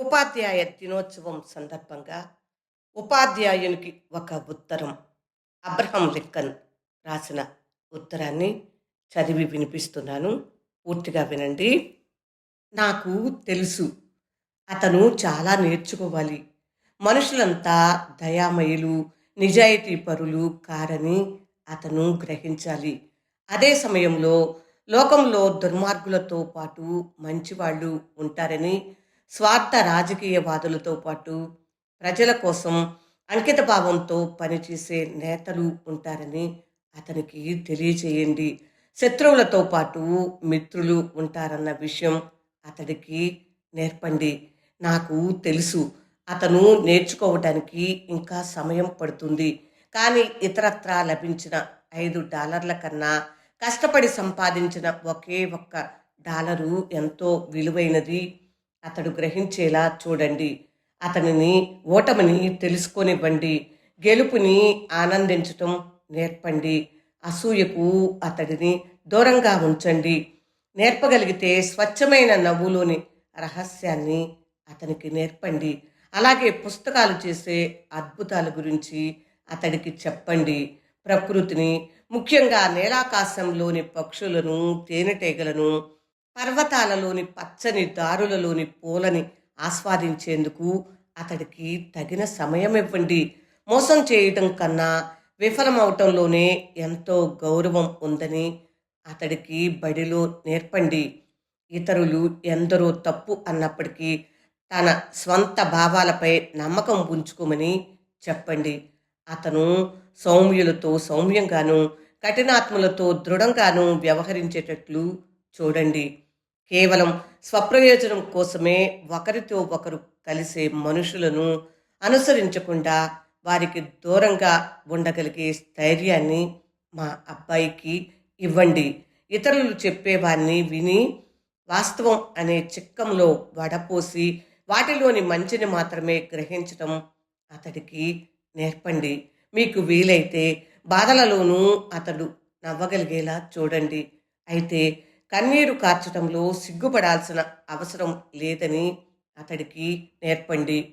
ఉపాధ్యాయ దినోత్సవం సందర్భంగా ఉపాధ్యాయునికి ఒక ఉత్తరం. అబ్రహం లిక్కన్ రాసిన ఉత్తరాన్ని చదివి వినిపిస్తున్నాను. పూర్తిగా వినండి. నాకు తెలుసు. అతను చాలా నేర్చుకోవాలి. మనుషులంతా దయామయులు నిజాయితీ పరులు కారని అతను గ్రహించాలి. అదే సమయంలో లోకంలో దుర్మార్గులతో పాటు మంచివాళ్ళు ఉంటారని స్వార్థ రాజకీయవాదులతో పాటు ప్రజల కోసం అంకిత భావంతో పనిచేసే నేతలు ఉంటారని అతనికి తెలియచేయండి శత్రువులతో పాటు మిత్రులు ఉంటారన్న విషయం అతడికి నేర్పండి. నాకు తెలుసు. అతను నేర్చుకోవటానికి ఇంకా సమయం పడుతుంది. కానీ ఇతరత్రా లభించిన ఐదు డాలర్ల కన్నా కష్టపడి సంపాదించిన ఒకే ఒక్క డాలరు ఎంతో విలువైనది. అతడు గ్రహించేలా చూడండి. అతనిని ఓటమిని తెలుసుకొనివ్వండి. గెలుపుని ఆనందించటం నేర్పండి. అసూయకు అతడిని దూరంగా ఉంచండి. నేర్పగలిగితే స్వచ్ఛమైన నవ్వులోని రహస్యాన్ని అతనికి నేర్పండి. అలాగే పుస్తకాలు చేసే అద్భుతాల గురించి అతడికి చెప్పండి. ప్రకృతిని ముఖ్యంగా నేలాకాశంలోని పక్షులను తేనెటీగలను పర్వతాలలోని పచ్చని దారులలోని పూలని ఆస్వాదించేందుకు అతడికి తగిన సమయం ఇవ్వండి. మోసం చేయటం కన్నా విఫలమవటంలోనే ఎంతో గౌరవం ఉందని అతడికి బడిలో నేర్పండి. ఇతరులు ఎందరో తప్పు అన్నప్పటికీ తన స్వంత భావాలపై నమ్మకం ఉంచుకోమని చెప్పండి. అతను సౌమ్యులతో సౌమ్యంగాను కఠినాత్ములతో దృఢంగాను వ్యవహరించేటట్లు చూడండి. కేవలం స్వప్రయోజనం కోసమే ఒకరితో ఒకరు కలిసే మనుషులను అనుసరించకుండా వారికి దూరంగా ఉండగలిగే స్థైర్యాన్ని మా అబ్బాయికి ఇవ్వండి. ఇతరులు చెప్పేవాన్ని విని వాస్తవం అనే చిక్కంలో వడపోసి వాటిలోని మంచిని మాత్రమే గ్రహించడం అతడికి నేర్పండి. మీకు వీలైతే బాధలలోనూ అతడు నవ్వగలిగేలా చూడండి. అయితే కన్నీరు కార్చడంలో సిగ్గుపడాల్సిన అవసరం లేదని అతడికి నేర్పండి.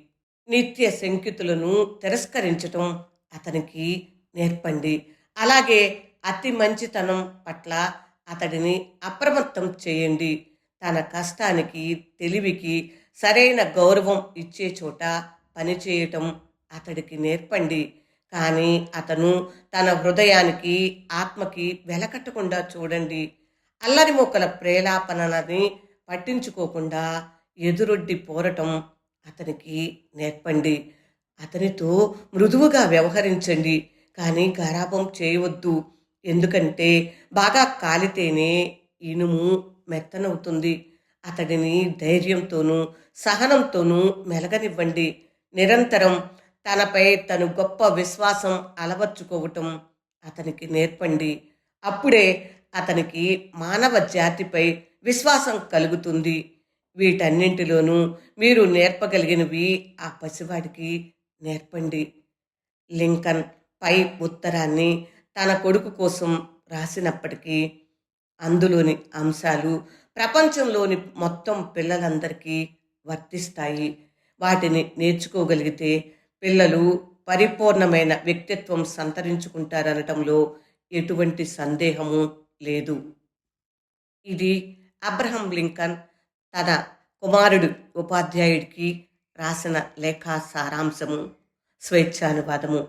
నిత్య శంకితులను తిరస్కరించటం అతనికి నేర్పండి. అలాగే అతి మంచితనం పట్ల అతడిని అప్రమత్తం చేయండి. తన కష్టానికి తెలివికి సరైన గౌరవం ఇచ్చే చోట పనిచేయటం అతడికి నేర్పండి. కానీ అతను తన హృదయానికి ఆత్మకి వెలకట్టకుండా చూడండి. అల్లరి మొక్కల ప్రేలాపనలని పట్టించుకోకుండా ఎదురొడ్డి పోరటం అతనికి నేర్పండి. అతనితో మృదువుగా వ్యవహరించండి. కానీ గారాబం చేయవద్దు. ఎందుకంటే బాగా కాలితేనే ఇనుము మెత్తనవుతుంది. అతడిని ధైర్యంతోనూ సహనంతోనూ మెలగనివ్వండి. నిరంతరం తనపై తను గొప్ప విశ్వాసం అలవర్చుకోవటం అతనికి నేర్పండి. అప్పుడే అతనికి మానవ జాతిపై విశ్వాసం కలుగుతుంది. వీటన్నింటిలోనూ మీరు నేర్పగలిగినవి ఆ పసివాడికి నేర్పండి. లింకన్ పై ఉత్తరాన్ని తన కొడుకు కోసం రాసినప్పటికీ అందులోని అంశాలు ప్రపంచంలోని మొత్తం పిల్లలందరికీ వర్తిస్తాయి. వాటిని నేర్చుకోగలిగితే పిల్లలు పరిపూర్ణమైన వ్యక్తిత్వం సంతరించుకుంటారనటంలో ఎటువంటి సందేహము లేదు. ఇది అబ్రహం లింకన్ తన కుమారుడు ఉపాధ్యాయుడికి రాసిన లేఖా సారాంశము స్వేచ్ఛానువాదము.